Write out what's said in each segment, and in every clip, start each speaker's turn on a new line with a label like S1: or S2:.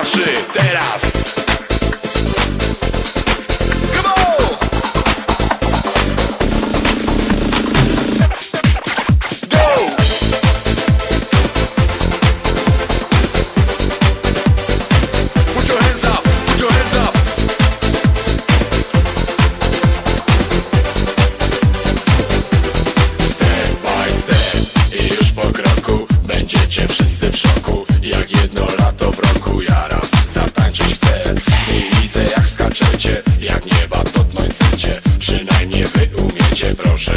S1: zawsze, teraz. nieba dotknąć chcecie Przynajmniej wy umiecie, proszę.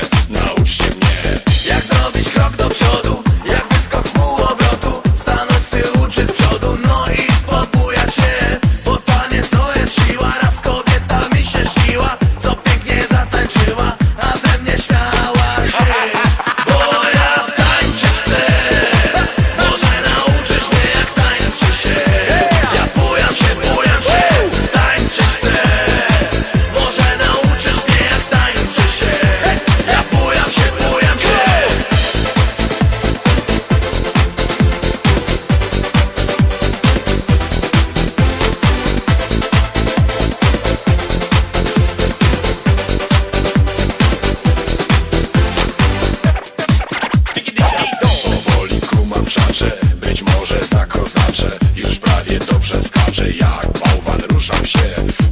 S2: Pan się.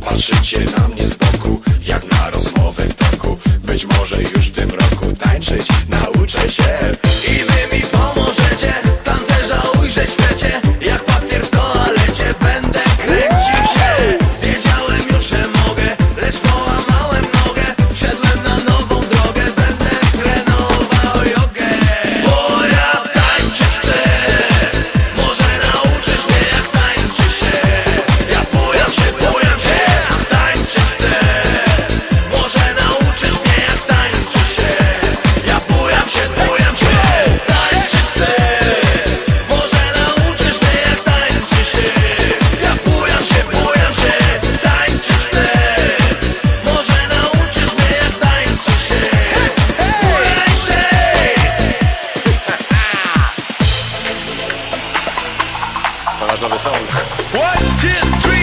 S1: Patrzycie na mnie z boku Jak na rozmowę w toku. Być może ballad of a song. One, two, three.